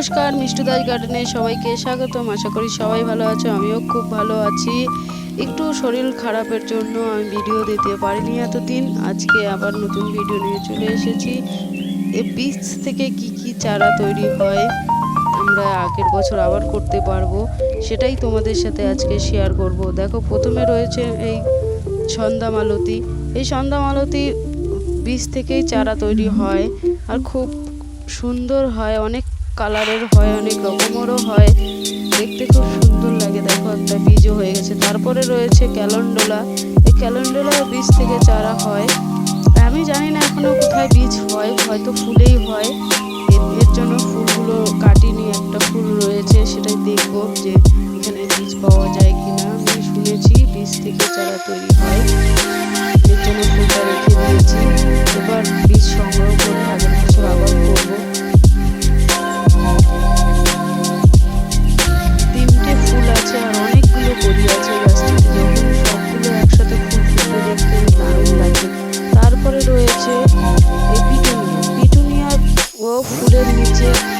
নমস্কার, মিষ্টু দাস গার্ডেনে সবাইকে স্বাগতম। আশা করি সবাই ভালো আছো, আমিও খুব ভালো আছি। একটু শরীর খারাপের জন্য আমি ভিডিও দিতে পারিনি এতদিন। আজকে আবার নতুন ভিডিও নিয়ে চলে এসেছি। এ বীজ থেকে কি কি চারা তৈরি হয়, আমরা আগের বছর আবার করতে পারব। সেটাই তোমাদের সাথে আজকে শেয়ার করব। দেখো, প্রথমে রয়েছে এই সন্ধ্যা মালতী এই সন্ধ্যা মালতী বীজ থেকেই চারা তৈরি হয়, আর খুব সুন্দর হয়, অনেক কালারের হয়, অনেক রকমেরও হয়। দেখতে খুব সুন্দর লাগে, দেখো একটা বীজও হয়ে গেছে। তারপরে রয়েছে ক্যালেন্ডোলা। এই ক্যালেন্ডোলা বীজ থেকে চারা হয়। আমি জানি না এখনও কোথায় বীজ হয়, হয়তো ফুলেই হয়। এর- জন্য ফুলগুলো কাটিনি, একটা ফুল রয়েছে, সেটাই দেখব যে এখানে বীজ পাওয়া যায় কিনা। আমি শুনেছি বীজ থেকে চারা তৈরি হয়। এর জন্য ফুলটা রেখে দিয়েছি। yeah.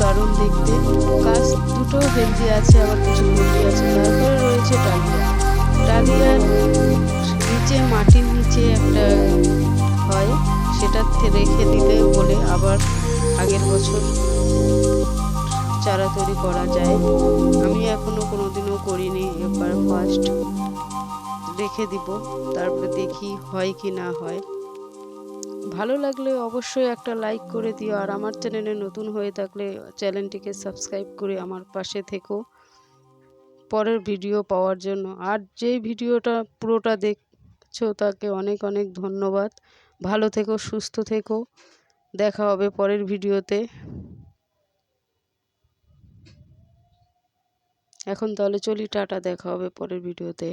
দারুণ দেখতে। গাছ দুটো হেলদি আছে, আবার কিছু হেলদি আছে। তারপরে রয়েছে ডালিয়া। ডালিয়ার নিচে, মাটির নিচে একটা হয়। সেটা রেখে দিলে বলে আবার আগের বছর চারা তৈরি করা যায়। আমি এখনও কোনোদিনও করিনি এবার ফার্স্ট রেখে দিব। তারপরে দেখি হয় কি না হয়। ভালো লাগলে অবশ্যই একটা লাইক করে দিও আর আমার চ্যানেলে নতুন হয়ে থাকলে চ্যানেলটিকে সাবস্ক্রাইব করে আমার পাশে থেকো। পরের ভিডিও পাওয়ার জন্য। আর যেই ভিডিওটা পুরোটা দেখছ তাকে অনেক অনেক ধন্যবাদ। ভালো থেকো, সুস্থ থেকো। দেখা হবে পরের ভিডিওতে। এখন তাহলে চলি, টাটা, দেখা হবে পরের ভিডিওতে।